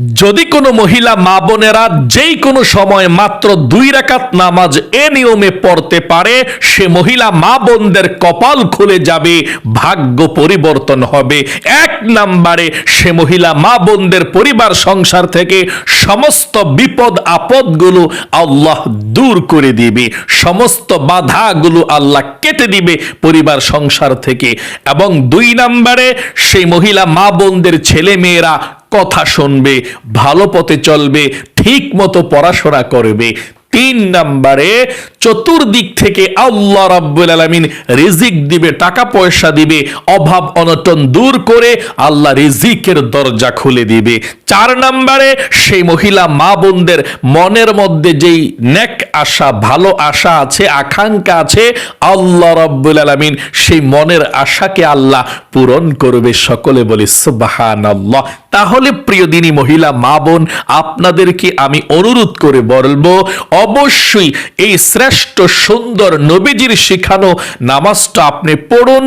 যদি কোনো মহিলা মা বোনেরা যেই কোনো সময় মাত্র দুই রাকাত নামাজ এ নিয়মে পড়তে পারে, সে মহিলা মা বোনদের কপাল খুলে যাবে, ভাগ্য পরিবর্তন হবে। এক নাম্বারে, সে মহিলা মা বোনদের পরিবার সংসার থেকে সমস্ত বিপদ আপদগুলো আল্লাহ দূর করে দিবে। সমস্ত বাধাগুলো আল্লাহ কেটে দিবে পরিবার সংসার থেকে। এবং দুই নাম্বারে, সেই মহিলা মা বোনদের ছেলে মেয়েরা কথা শুনবে ভালো পথে চলবে ঠিক মতো পড়াশোনা করবে। তিন নাম্বারে চতুর্দিক থেকে আল্লাহ রাব্বুল আলামিন রিজিক দিবে, টাকা পয়সা দিবে, অভাব অনটন দূর করে আল্লাহ রিজিকের দরজা খুলে দিবে। চার নাম্বারে সেই মহিলা, মা বোনদের মনের মধ্যে যেই নেক আশা, ভালো আশা আছে, আকাঙ্ক্ষা আছে, আল্লাহ রাব্বুল আলামিন সেই মনের আশাকে আল্লাহ পূরণ করবে। সকলে বলি, সুবহানাল্লাহ। তাহলে প্রিয় দিনী মহিলা, মা বোন, আপনাদেরকে আমি অনুরোধ করে বলব অবশ্যই এই শ্রেষ্ঠ সুন্দর নবীজির শিখানো নামাজটা আপনি পড়ুন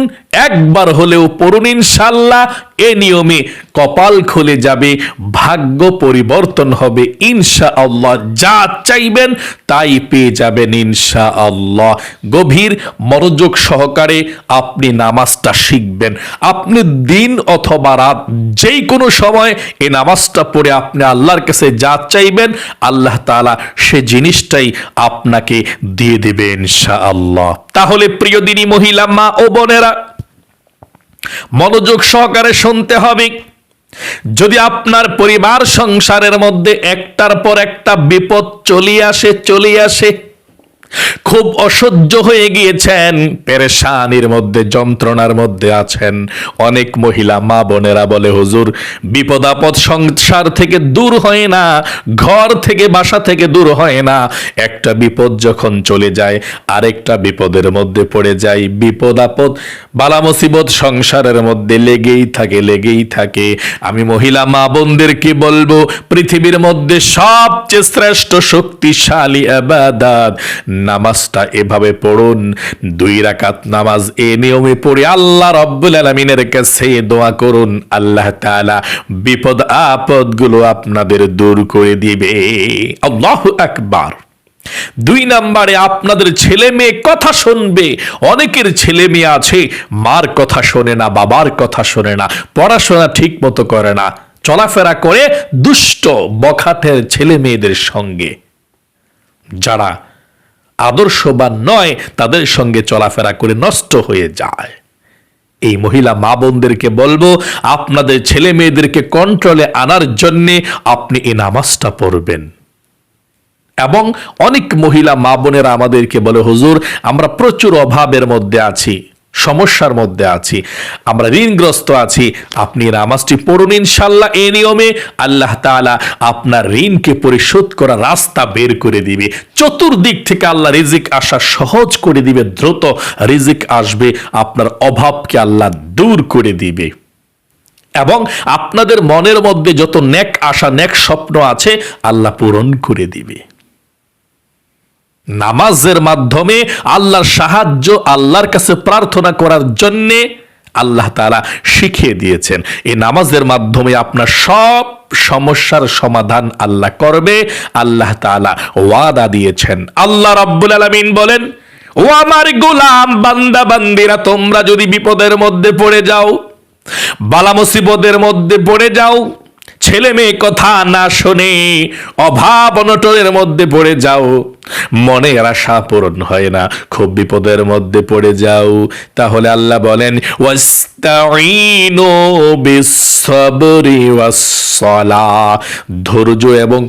একবার হলেও পড়ুন ইনশাল্লাহ, এ নিয়মে কপাল খুলে যাবে, ভাগ্য পরিবর্তন হবে ইনশা আল্লাহ যা চাইবেন তাই পেয়ে যাবেন ইনশা আল্লাহ গভীর মনোযোগ সহকারে আপনি নামাজটা শিখবেন। আপনি দিন অথবা রাত যেই কোনো সময় এই নামাজটা পড়ে আপনি আল্লাহর কাছে যা চাইবেন, আল্লাহ তাআলা সে জিনিসটাই আপনাকে দিয়ে দেবে ইনশা আল্লাহ তাহলে প্রিয় দিনী মহিলা, মা ও বোনেরা মনোযোগ সহকারে শুনতে হবে। যদি আপনার পরিবার সংসারের মধ্যে একটার পর একটা বিপদ চলিয়ে আসে, চলে আসে খুব অসহ্য হয়ে গিয়েছেন। পেরেশানির মধ্যে, যন্ত্রণার মধ্যে আছেন। অনেক মহিলা, মা বোনেরা বলে, হুজুর বিপদ আপদ সংসার থেকে দূর হয় না, ঘর থেকে বাসা থেকে দূর হয় না। একটা বিপদ যখন চলে যায়, আরেকটা বিপদের মধ্যে পড়ে যায় বিপদ আপদ বালা মুসিবত সংসারের মধ্যে লেগেই থাকে লেগেই থাকে। আমি মহিলা, মা বোনদেরকে বলব? পৃথিবীর মধ্যে সবচেয়ে শ্রেষ্ঠ শক্তিশালী আবাদাত নামাজটা এভাবে পড়ুন, দুই রাকাত নামাজ এ নিয়মে পড়ে আল্লাহ রব্বুল আলমিনের কাছে দোয়া করুন, আল্লাহ তাআলা বিপদ আপদগুলো আপনাদের দূর করে দিবে। আল্লাহ আকবার। দুই নাম্বারে আপনাদের ছেলে মেয়ে কথা শুনবে, অনেকের ছেলে মেয়ে আছে, মার কথা শোনে না, বাবার কথা শোনে না, পড়াশোনা ঠিক মতো করে না, চলাফেরা করে দুষ্ট, বখাটের ছেলে মেয়েদের সঙ্গে। যারা আদর্শবান নয়, তাদের সঙ্গে চলাফেরা করে নষ্ট হয়ে যায়। এই মহিলা মা বোনদেরকে বলব, আপনাদের ছেলে মেয়েদেরকে কন্ট্রোলে আনার জন্যে আপনি এই নামাজটা পড়বেন। এবং অনেক মহিলা মা বোনেরা আমাদেরকে বলে, হুজুর, আমরা প্রচুর অভাবের মধ্যে আছি। সমস্যার মধ্যে আছি। আমরা ঋণগ্রস্ত আছি। আপনি নামাজটি পড়ুন ইনশাল্লাহ এই নিয়মে আল্লাহ তাআলা আপনার ঋণকে পরিশোধ করার রাস্তা বের করে দিবে। চতুর্দিক থেকে আল্লাহ রিজিক আসা সহজ করে দিবে। দ্রুত রিজিক আসবে। আপনার অভাবকে আল্লাহ দূর করে দিবে। এবং আপনাদের মনের মধ্যে যত নেক আশা নেক স্বপ্ন আছে, আল্লাহ পূরণ করে দিবে। নামাজের মাধ্যমে আল্লাহর সাহায্য, আল্লাহর কাছে প্রার্থনা করার জন্যে আল্লাহ তাআলা শিখিয়ে দিয়েছেন। এই নামাজের মাধ্যমে আপনার সব সমস্যার সমাধান আল্লাহ করবে, আল্লাহ তাআলা ওয়াদা দিয়েছেন। আল্লাহ রাব্বুল আলামিন বলেন ও আমার গোলাম বান্দা বান্দিরা, তোমরা যদি বিপদের মধ্যে পড়ে যাও, বালা মুসিবতের মধ্যে পড়ে যাও ছেলে মেয়ে কথা না শুনে অভাব অনটনের মধ্যে পড়ে যাও। মনের আশা পূরণ হয় না, খুব বিপদের মধ্যে পড়ে যাও। তাহলে আল্লাহ বলেন ধৈর্য এবং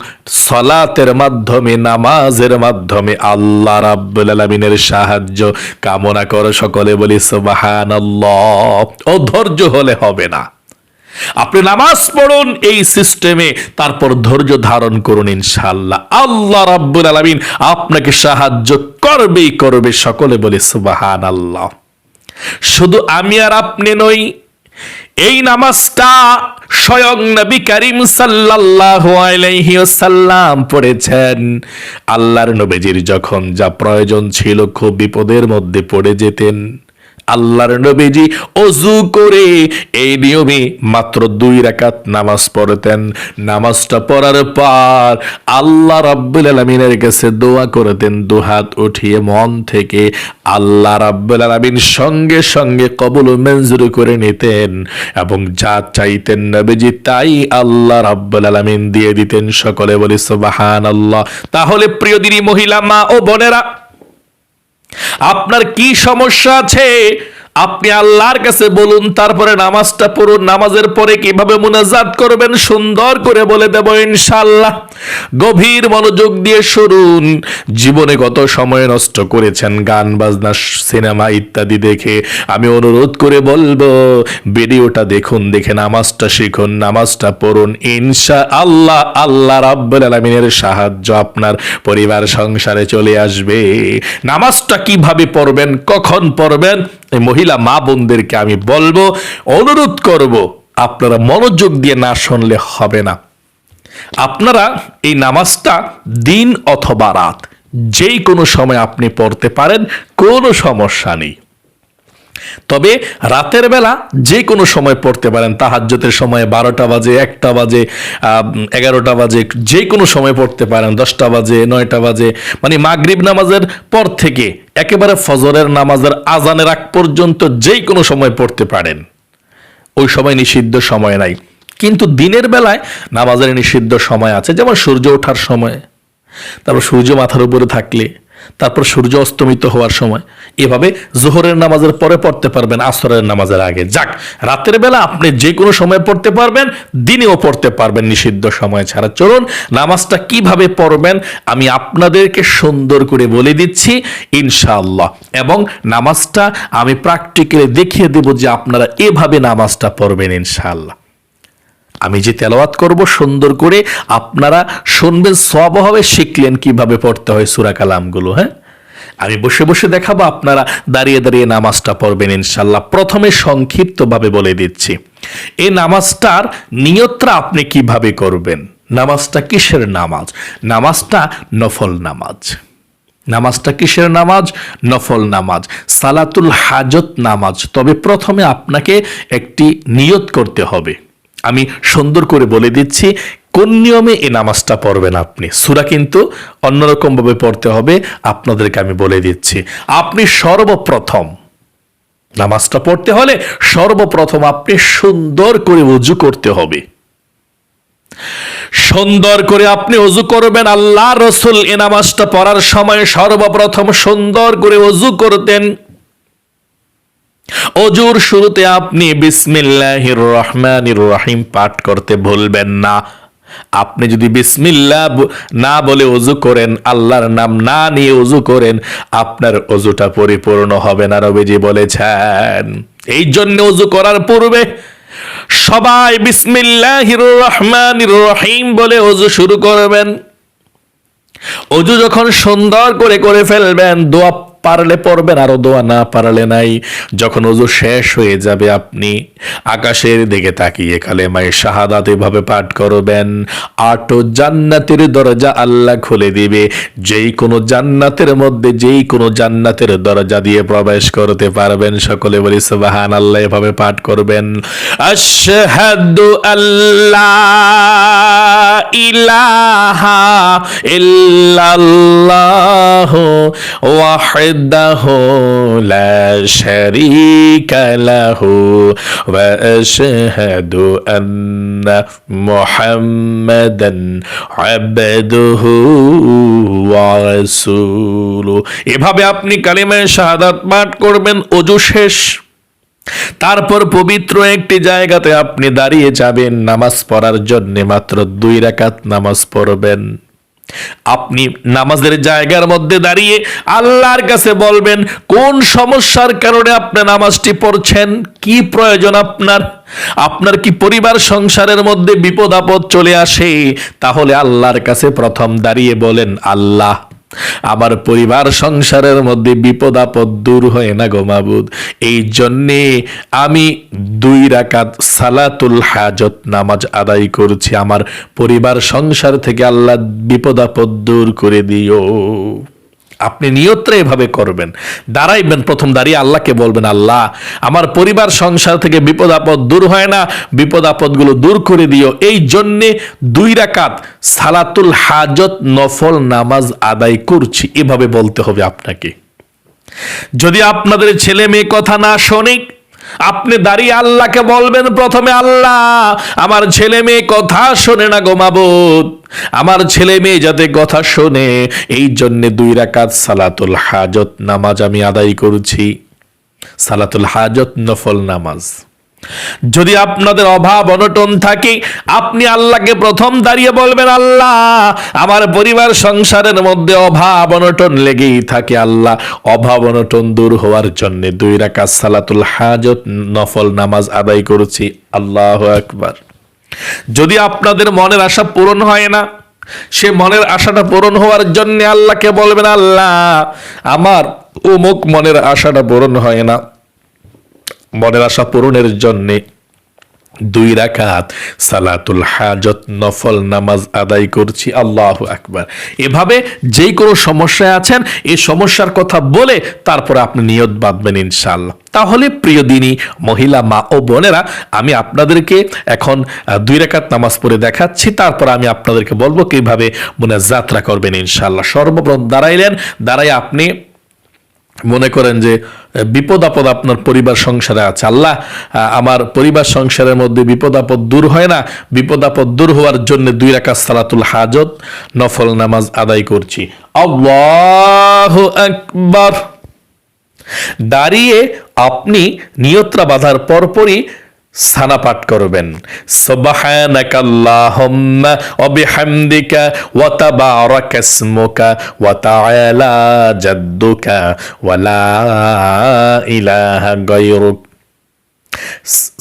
সলাতের মাধ্যমে, নামাজের মাধ্যমে আল্লাহ রাব্বুল আলামিনের সাহায্য কামনা করো সকলে বলি, সুবহানাল্লাহ। ও ধৈর্য হলে হবে না। আপনি নামাজ পড়ুন এই সিস্টেমে, তারপর ধৈর্য ধারণ করুন ইনশাল্লাহ আল্লাহ রাব্বুল আলামিন আপনাকে সাহায্য করবেই করবে, সকলে বলে সুবাহান আল্লাহ শুধু আমি আর আপনি নই, এই নামাজটা স্বয়ং নবী করিম সাল্লাল্লাহু আলাইহি পড়েছেন। আল্লাহর নবীজির যখন যা প্রয়োজন ছিল, খুব বিপদের মধ্যে পড়ে যেতেন। আল্লাহর নবীজি অজু করে এই নিয়মে মাত্র দুই রাকাত নামাজ পড়তেন। নামাজটা পড়ার পর আল্লাহ রাব্বুল আলামিনের কাছে দোয়া করতেন, দুহাত উঠিয়ে মন থেকে আল্লাহ রাব্বুল আলামিন সঙ্গে সঙ্গে কবুল মঞ্জুর করে নিতেন এবং যা চাইতেন নবীজি তাই আল্লাহ রাব্বুল আলামিন দিয়ে দিতেন। সকলে বলি সুবহানাল্লাহ। তাহলে প্রিয় দিনী মহিলা, মা ও বোনেরা আপনার কি সমস্যা আছে? আপনি আল্লাহর কাছে বলুন, তারপরে নামাজটা পড়ুন, নামাজের পরে কীভাবে মুনাজাত করবেন, সুন্দর করে বলে দেব ইনশাল্লাহ গভীর মনোযোগ দিয়ে শুনুন। জীবনে কত সময় নষ্ট করেছেন, গান, বাজনা, সিনেমা ইত্যাদি দেখে আমি অনুরোধ করে বলব, ভিডিওটা দেখুন, দেখে নামাজটা শিখুন, নামাজটা পড়ুন। ইনশা আল্লাহ আল্লাহ রাব্বুল আলামিনের সাহায্য আপনার পরিবার, সংসারে চলে আসবে। নামাজটা কীভাবে পড়বেন, কখন পড়বেন এই মহিলা মা বোনদেরকে আমি বলব, অনুরোধ করব, আপনারা মনোযোগ দিয়ে না শুনলে হবে না। আপনারা এই নামাজটা দিন অথবা রাত যেই কোনো সময় আপনি পড়তে পারেন, কোনো সমস্যা নেই। তবে রাতের বেলা যে কোনো সময় পড়তে পারেন তাহাজ্যতের সময় বারোটা বাজে, একটা বাজে এগারোটা বাজে, যে কোনো সময় পড়তে পারেন, দশটা বাজে, নয়টা বাজে মানে মাগরিব নামাজের পর থেকে একেবারে ফজরের নামাজের আজানের আগ পর্যন্ত যেই কোনো সময় পড়তে পারেন। ওই সময় নিষিদ্ধ সময় নাই। কিন্তু দিনের বেলায় নামাজের নিষিদ্ধ সময় আছে, যেমন সূর্য ওঠার সময়। তারপর সূর্য মাথার উপরে থাকলে তারপর সূর্য অস্তমিত হওয়ার সময়। এভাবে জোহরের নামাজের পরে পড়তে পারবেন, আসরের নামাজের আগে। যাক, রাতের বেলা আপনি যে কোনো সময় পড়তে পারবেন, দিনেও পড়তে পারবেন নিষিদ্ধ সময় ছাড়া। চলুন, নামাজটা কীভাবে পড়বেন আমি আপনাদেরকে সুন্দর করে বলে দিচ্ছি, ইনশাআল্লাহ। এবং নামাজটা আমি প্র্যাকটিক্যালি দেখিয়ে দেব যে আপনারা এভাবে নামাজটা পড়বেন, ইনশাআল্লাহ। আমি যে তেলাওয়াত করব সুন্দর করে আপনারা শুনবেন সব হবে, শিখলেন কীভাবে পড়তে হয় সুরা কালামগুলো হ্যাঁ? আমি বসে বসে দেখাবো, আপনারা দাঁড়িয়ে দাঁড়িয়ে নামাজটা পড়বেন ইনশাল্লাহ প্রথমে সংক্ষিপ্তভাবে বলে দিচ্ছি, এই নামাজটার নিয়তটা আপনি কীভাবে করবেন? নামাজটা কিসের নামাজ? নামাজটা নফল নামাজ। নামাজটা কিসের নামাজ? নফল নামাজ। সালাতুল হাজত নামাজ। তবে প্রথমে আপনাকে একটি নিয়ত করতে হবে। আমি সুন্দর করে বলে দিচ্ছি, কোন নিয়মে এই নামাজটা পড়বেন আপনি? সুরা কিন্তু অন্যরকমভাবে পড়তে হবে, আপনাদেরকে আমি বলে দিচ্ছি। আপনি সর্বপ্রথম নামাজটা পড়তে হলে সর্বপ্রথম আপনি সুন্দর করে উজু করতে হবে। সুন্দর করে আপনি অজু করবেন, আল্লাহ রসুল এ নামাজটা পড়ার সময় সর্বপ্রথম সুন্দর করে অজু করতেন। অজুর শুরুতে আপনি বিসমিল্লাহির রহমানির রহিম পাঠ করতে ভুলবেন না। আপনি যদি বিসমিল্লাহ ব- না বলে অজু করেন, আল্লাহর নাম না নিয়ে অজু করেন, আপনার অজুটা পরিপূর্ণ হবে না রবিজি বলেছেন। এই জন্য অজু করার পূর্বে সবাই বিসমিল্লাহির রহমানির রহিম বলে অজু শুরু করবেন। অজু যখন সুন্দর করে করে ফেলবেন, দোয়া পারলে পড়বেন, আরও দোয়া না পারলে নাই। যখন অজু শেষ হয়ে যাবে, আপনি আকাশের দিকে তাকিয়ে কালেমায় শাহাদাত এভাবে পাঠ করবেন। আটো জান্নাতের দরজা আল্লাহ খুলে দিবে। যেই কোনো জান্নাতের মধ্যে, যেই কোনো জান্নাতের দরজা দিয়ে প্রবেশ করতে পারবেন। সকলে বলি সুবাহান আল্লাহ এভাবে পাঠ করবেন। আশহাদু আল্লাহ ইলাহা ইল্লাল্লাহ ওয়াহদাহু শারীকা লাহু ওয়া আশহাদু আন্না মুহাম্মাদান আবদুহু ওয়া রাসূলুহু এভাবে আপনি কালিমায়ে শাহাদাত পাঠ করবেন, অজু শেষ। তারপর পবিত্র একটি জায়গাতে আপনি দাঁড়িয়ে যাবেন, নামাজ পড়ার জন্য মাত্র দুই রাকাত নামাজ পড়বেন। আপনি নামাজের জায়গার মধ্যে দাঁড়িয়ে আল্লাহর কাছে বলবেন, কোন সমস্যার কারণে আপনি নামাজটি পড়ছেন? কি প্রয়োজন আপনার? আপনার কি পরিবার সংসারের মধ্যে বিপদ আপদ চলে আসে? তাহলে আল্লাহর কাছে প্রথম দাঁড়িয়ে বলেন, আল্লাহ। আমার পরিবার সংসারের মধ্যে বিপদ আপদ দূর হয় না গো মাবুদ। এই জন্যে আমি দুই রাকাত সালাতুল হাজত নামাজ আদায় করছি। আমার পরিবার সংসার থেকে আল্লাহ বিপদ আপদ দূর করে দিও। আপনি নিয়তটা এভাবে করবেন। দাঁড়াইবেন, প্রথম দাঁড়িয়ে আল্লাহকে বলবেন, আল্লাহ, আমার পরিবার সংসার থেকে বিপদ আপদ দূর হয় না, বিপদ আপদগুলো দূর করে দিও। এই জন্যে দুই রাকাত সালাতুল হাজত নফল নামাজ আদায় করছি। এভাবে বলতে হবে আপনাকে। যদি আপনাদের ছেলে মেয়ে কথা না শোনে আপনি দাঁড়িয়ে আল্লাহকে বলবেন, প্রথমে আল্লাহ, আমার ছেলে মেয়ে কথা শোনে না গোমাবুদ আমার ছেলে মেয়ে যাতে কথা শোনে, এই জন্যে দুই রাকাত সালাতুল হাজত নামাজ আমি আদায় করছি। সালাতুল হাজত নফল নামাজ। যদি আপনাদের অভাব অনটন থাকে, আপনি আল্লাহকে প্রথম দাঁড়িয়ে বলবেন, আল্লাহ, আমার পরিবার সংসারের মধ্যে অভাব অনটন লেগেই থাকে, আল্লাহ, অভাব অনটন দূর হওয়ার জন্য দুই রাকাত সালাতুল হাজত নফল নামাজ আদায় করেছি। আল্লাহ আকবার। যদি আপনাদের মনের আশা পূরণ হয় না, সে মনের আশাটা পূরণ হওয়ার জন্য আল্লাহকে বলবেন, আল্লাহ, আমার অমুক মনের আশাটা পূরণ হয় না। মনের আশা পূরণের জন্যে দুই রাকাত সালাতুল হাজত, নফল নামাজ আদায় করছি, আল্লাহ আকবার। এভাবে যেই কোনো সমস্যায় আছেন, এই সমস্যার কথা বলে তারপরে আপনি নিয়ত বাঁধবেন ইনশাল্লাহ তাহলে প্রিয় দিনী, মহিলা, মা ও বোনেরা, আমি আপনাদেরকে এখন দুই রাকাত নামাজ পড়ে দেখাচ্ছি, তারপর আমি আপনাদেরকে বলব কীভাবে মনে যাত্রা করবেন ইনশাল্লাহ সর্বপ্রথম দাঁড়াইলেন দাঁড়াই আপনি মনে করেন যে বিপদ আপদ আপনার পরিবার সংসারে আছে। আল্লাহ আমার পরিবার সংসারের মধ্যে বিপদ আপদ দূর হয় না। বিপদ আপদ দূর হওয়ার জন্য দুই রাখা সালাতুল হাজত, নফল নামাজ আদায় করছি। আল্লাহ আকবার। দাঁড়িয়ে আপনি নিয়ত্রা বাঁধার পরপরই সানা পাঠ করবেন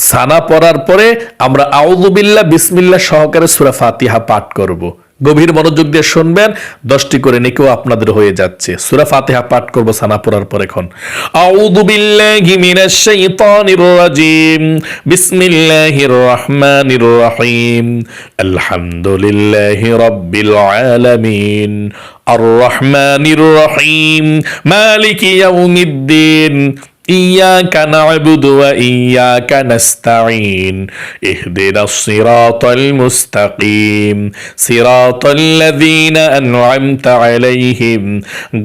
সানা পড়ার পরে আমরা আউযুবিল্লাহ বিসমিল্লা সহকারে সুরা ফাতিহা পাঠ করব। গভীর মনোযোগ দিয়ে শুনবেন। দশটি করে নেকেও আপনাদের হয়ে যাচ্ছে। সুরা ফাতেহা পাঠ করব সানা পড়ার পর এখন। আউযু বিল্লাহি মিনাশ শাইতানির রাজিম। বিসমিল্লাহির রহমানির রহিম। আলহামদুলিল্লাহি রাব্বিল আলামিন। আর রহমানির রহিম। মালিকি ইয়াউমিদ্দিন। إياك نعبد وإياك نستعين اهدنا الصراط المستقيم صراط الذين أنعمت عليهم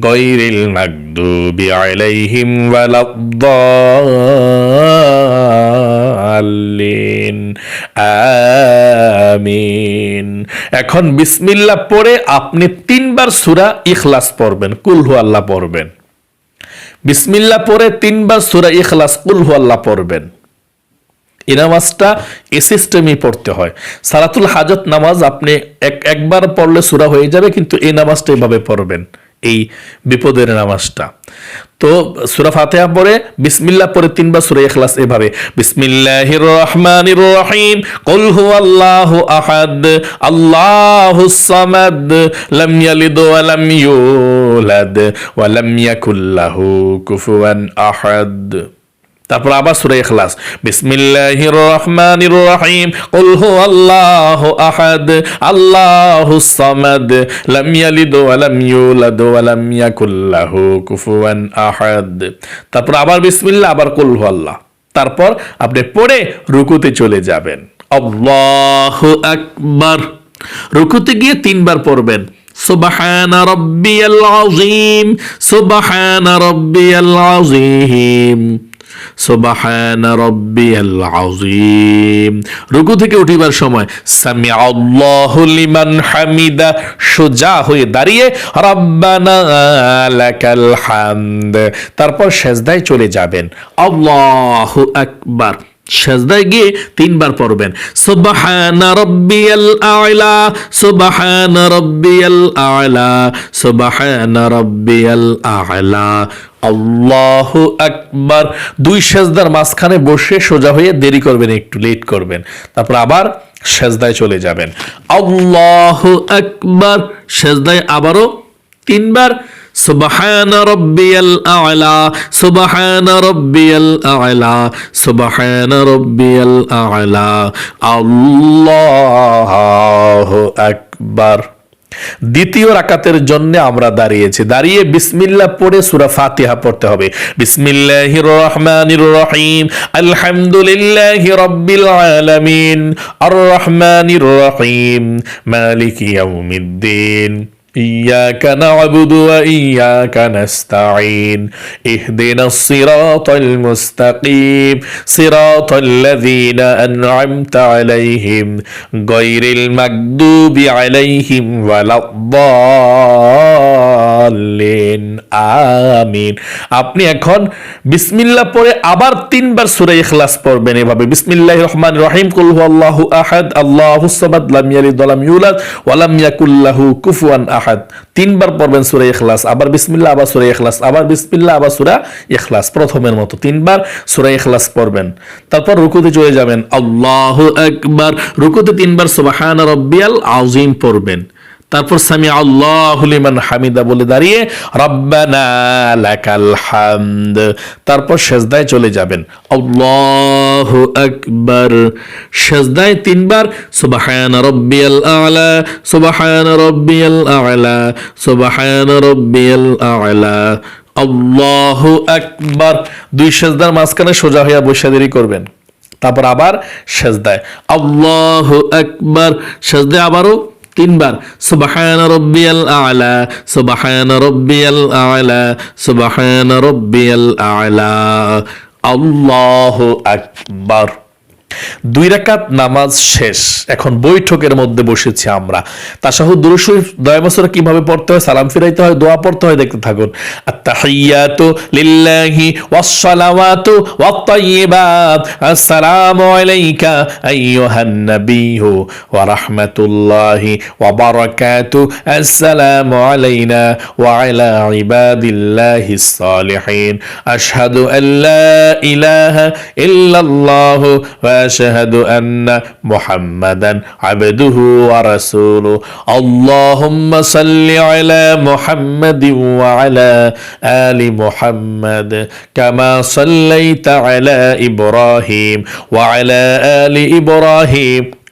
غير المغضوب عليهم ولا الضالين আমিন এখন বিসমিল্লাহ পড়ে আপনি তিনবার সূরা ইখলাস পড়বেন কুলহু আল্লাহ পড়বেন বিসমিল্লা পরে তিনবার সুরা ইখলাস কুল হু আল্লাহ পড়বেন। এ নামাজটা এ সিস্টেমই পড়তে হয়। সালাতুল হাজত নামাজ আপনি এক একবার পড়লে সুরা হয়ে যাবে, কিন্তু এই নামাজটা এভাবে পড়বেন। এই বিপদের নামাজটা। তো সুরা ফাতেহা পরে বিসমিল্লাহ পরে তিনবার সুরা ইখলাস এভাবে, বিসমিল্লাহির রহমানির রহিম, কুল হুয়াল্লাহু আহাদ, আল্লাহুস সামাদ, লাম ইয়ালিদ ওয়া লাম ইউলাদ, ওয়া লাম ইয়াকুল লাহু কুফুয়ান আহাদ। তারপর আবার সূরা ইখলাস। বিসমিল্লাহির রহমানির রহিম কুল হুয়াল্লাহু আহাদ আল্লাহুস সামাদ, লাম ইয়ালিদ ওয়া লাম ইউলাদ ওয়া লাম ইয়াকুল লাহু কুফুয়ান আহাদ। তারপর আবার বিসমিল্লাহ, আবার কুল হুয়াল্লাহ। তারপর আপনি পড়ে রুকুতে চলে যাবেন। আল্লাহু আকবার। রুকুতে গিয়ে তিনবার পড়বেন। সুবহান রাব্বিয়াল আযীম, সুবহান রাব্বিয়াল আযীম। সুবহান রাব্বিয়াল আযীম। রুকু থেকে উঠিবার সময় সামি আল্লাহু হামিদা সোজা হয়ে দাঁড়িয়ে রব্বানা তারপর সেজদায় চলে যাবেন। আল্লাহু আকবার। সেজদায় গিয়ে তিনবার পড়বেন। সুবহানা রাব্বিয়াল আ'লা, সুবহানা রাব্বিয়াল আ'লা, সুবহানা রাব্বিয়াল আ'লা। আল্লাহু আকবার। দুই সেজদার মাঝখানে বসে সোজা হয়ে দেরি করবেন, একটু লেট করবেন। তারপর আবার সেজদায় চলে যাবেন। আল্লাহু আকবার। সেজদায় আবারও তিনবার। সুবহান রব্বিয়াল আ'লা, সুবহান রব্বিয়াল আ'লা, সুবহান রব্বিয়াল আ'লা। আল্লাহু আকবার। দ্বিতীয় রাকাতের জন্য আমরা দাঁড়িয়েছি। দাঁড়িয়ে বিসমিল্লা পড়ে সুরা ফাতিহা পড়তে হবে। বিসমিল্লাহির রহমানির রহিম। আলহামদুলিল্লাহি রব্বিল আলামিন। আর রহমানির রহিম। মালিকি ইয়াউমিদ্দিন। إياك نعبد وإياك نستعين اهدنا الصراط المستقيم صراط الذين أنعمت عليهم غير المكذوب عليهم ولا الضالين আমিন আপনি এখন বিসমিল্লাহ পড়ে আবার তিনবার সূরা ইখলাস পড়বেন এভাবে বিসমিল্লাহির রহমানির রহিম কুল হুয়াল্লাহু আহাদ আল্লাহুস সামাদ লাম ইয়ালিদ ওয়া লাম ইউলাদ ওয়া লাম ইয়াকুল লাহু কুফুয়ান আহাদ তিনবার পড়বেন সুরে ইখলাস, আবার বিসমিল্লা আবার সুরে ইখলাস, আবার বিসমিল্লা আবার সুরা ইখলাস, প্রথমের মতো তিনবার সুরে ইখলাস পড়বেন। তারপর রুকুতে চলে যাবেন, আল্লাহ একবার রুকুতে তিনবার সুবাহান রব্বিয়াল আউজিম পড়বেন। তারপর সামি আল্লাহ লিমান হামিদা বলে দাঁড়িয়ে, রব্বানা তারপর সেজদায় চলে যাবেন। আল্লাহ আকবার। সেজদায় তিনবার, সুবহান রব্বিয়াল আলা। সুবহান রব্বিয়াল আলা। সুবহান রব্বিয়াল আলা। আল্লাহ আকবার। দুই সেজদার মাঝখানে সোজা হইয়া বসে দেরি করবেন। তারপর আবার সেজদায়, আল্লাহ আকবার। সেজদায় আবারও তিনবার। সুবাহান রব্বিয়াল আলা সুবাহান রব্বিয়াল আলা সুবাহান রব্বিয়াল আলা। আল্লাহ আকবার। দুই রাকাত নামাজ শেষ। এখন বৈঠকের মধ্যে বসেছি আমরা। তাসাহু দুরুশরীফ দয়া বছরে কীভাবে পড়তে হয়, সালাম ফিরাইতে হয়, দোয়া পড়তে হয়, দেখতে থাকুন। আত্তাহিয়াতু লিল্লাহি ওয়াসসালাওয়াতু ওয়াত-তাইয়্যিবাত আসসালামু আলাইকা আইয়ুহান নাবিয়্যু ওয়া রাহমাতুল্লাহি ওয়া বারাকাতু। আসসালামু আলাইনা ওয়া আলা ইবাদিল্লাহিস সালিহিন আশহাদু আল লা ইলাহা ইল্লাল্লাহু ওয়া واشهد أن محمدا عبده ورسوله. اللهم صل على محمد وعلى آل محمد كما صليت على إبراهيم وعلى آل إبراهيم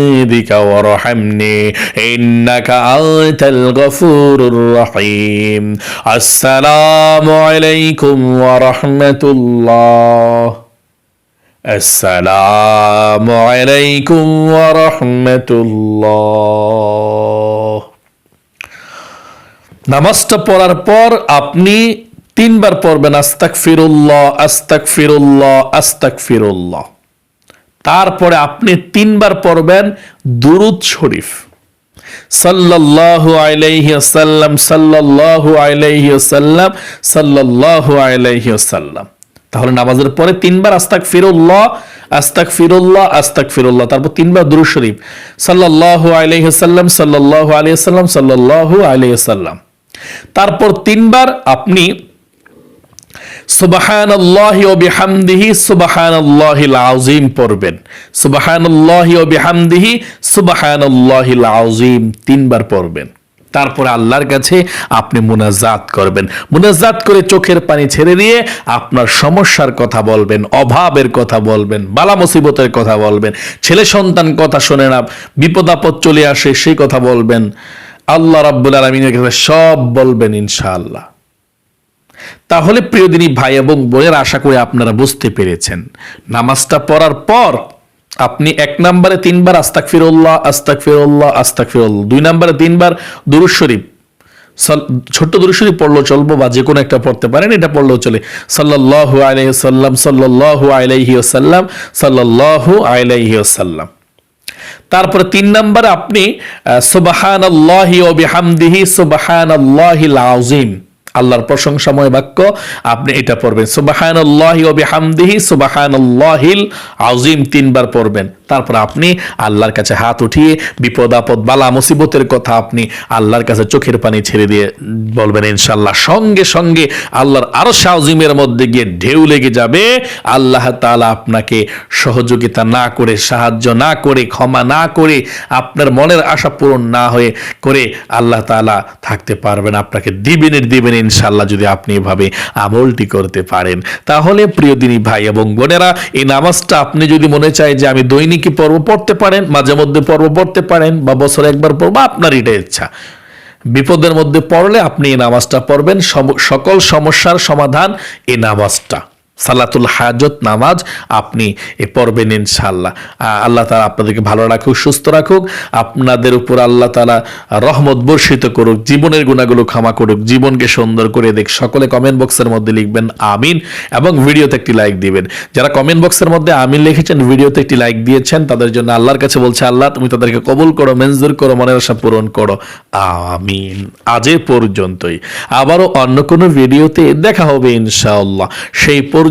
عندك وارحمني إنك أنت الغفور الرحيم السلام عليكم ورحمة الله السلام عليكم ورحمة الله নামাজটা পড়ার পর আপনি তিনবার পড়বেন আস্তাক ফিরুল্লাহ আস্তাক ফিরুল্লাহ আস্তাক ফিরুল্লাহ তারপরে আপনি তিনবার পড়বেন দুরুদ শরীফ। সাল্লাল্লাহু আলাইহি সাল্লাল্লাহু আলাইহি সাল্লাল্লাহু আলাইহি তাহলে নামাজের পরে তিনবার আস্তাক ফিরুল্লাহ আস্তাক ফিরুল্লাহ আস্তাক ফিরুল্লাহ তারপর তিনবার দুরুদ শরীফ। সাল্লাল্লাহু আলাইহি ওয়াসাল্লাম, সাল্লাল্লাহু আলাইহি ওয়াসাল্লাম। তারপর তিনবার আপনি তিনবার পড়বেন। তারপরে আল্লাহর কাছে আপনি মুনাজাত করবেন। মুনাজাত করে চোখের পানি ছেড়ে দিয়ে আপনার সমস্যার কথা বলবেন, অভাবের কথা বলবেন, বালা মুসিবতের কথা বলবেন, ছেলে সন্তান কথা শোনে না, বিপদ আপদ চলে আসে সেই কথা বলবেন। আল্লাহ রাব্বুল আলমিনের কাছে সব বলবেন ইনশাআল্লাহ। তাহলে প্রিয়দিনী ভাই এবং বোনের, আশা করে আপনারা বুঝতে পেরেছেন। নামাজটা পড়ার পর আপনি এক নম্বরে তিনবার আস্তাক ফিরুল্লাহ আস্তাক ফিরুল্লাহ আস্তাক ফিরুল্লাহ দুই নম্বরে তিনবার দুরুজ শরীফ। ছোট্ট দুরুজ শরীফ পড়লেও চলবো বা যে কোনো একটা পড়তে পারেন, এটা পড়লেও চলে। সাল্লাল্লাহু আলাইহি সাল্লাম সাল্লাল্লাহু আলাইহি ওয়াসাল্লাম, সাল্লাল্লাহু আলাইহি ওয়াসাল্লাম। তারপরে তিন নম্বরে আপনি সুবাহান আল্লাহি ও বিহামদিহি সুবাহান আল্লাহিল আযীম। আল্লাহর প্রশংসাময় বাক্য, আপনি এটা পড়বেন। সুবাহান আল্লাহি ও বিহামদিহি সুবাহান আল্লাহিল আজিম তিনবার পড়বেন। তারপর আপনি আল্লাহর কাছে হাত উঠিয়ে বিপদ আপদ বালা মুসিবতের কথা আপনি আল্লাহর কাছে চোখের পানি ছেড়ে দিয়ে বলবেন ইনশাল্লাহ সঙ্গে সঙ্গে আল্লাহর আরও সাউজিমের মধ্যে গিয়ে ঢেউ লেগে যাবে। আল্লাহ তাআলা আপনাকে সহযোগিতা না করে, সাহায্য না করে, ক্ষমা না করে আপনার মনের আশা পূরণ না হয়ে করে আল্লাহ তাআলা থাকতে পারবেন। আপনাকে দিবেনের দিবেন ইনশাল্লাহ যদি আপনি এভাবে আমলটি করতে পারেন। তাহলে প্রিয় দিনী ভাই এবং বোনেরা, এই নামাজটা আপনি যদি মনে চায় যে আমি দৈনিকই পর্ব পড়তে পারেন, মাঝে মধ্যে পর্ব পড়তে পারেন, বা বছরে একবার পড়ব আপনার এটা ইচ্ছা। বিপদের মধ্যে পড়লে আপনি এই নামাজটা পড়বেন। সকল সমস্যার সমাধান এই নামাজটা। সালাতুল হাজত নামাজ আপনি এ পড়বেন ইনশাল্লাহ আল্লাহ তালা আপনাদেরকে ভালো রাখুক, সুস্থ রাখুক, আপনাদের উপর আল্লাহ তালা রহমত বর্ষিত করুক, জীবনের গুণাগুলো ক্ষমা করুক, জীবনকে সুন্দর করে দেখ, সকলে কমেন্ট বক্সের মধ্যে লিখবেন, আমিন, এবং ভিডিওতে একটি লাইক দিবেন। যারা কমেন্ট বক্সের মধ্যে আমিন লিখেছেন, ভিডিওতে একটি লাইক দিয়েছেন, তাদের জন্য আল্লাহর কাছে বলছে, আল্লাহ, তুমি তাদেরকে কবুল করো, মঞ্জুর করো, মনের আশা পূরণ করো। আমিন। আজ পর্যন্তই। আবারও অন্য কোনো ভিডিওতে দেখা হবে ইনশাআল্লাহ। সেই পর্যন্ত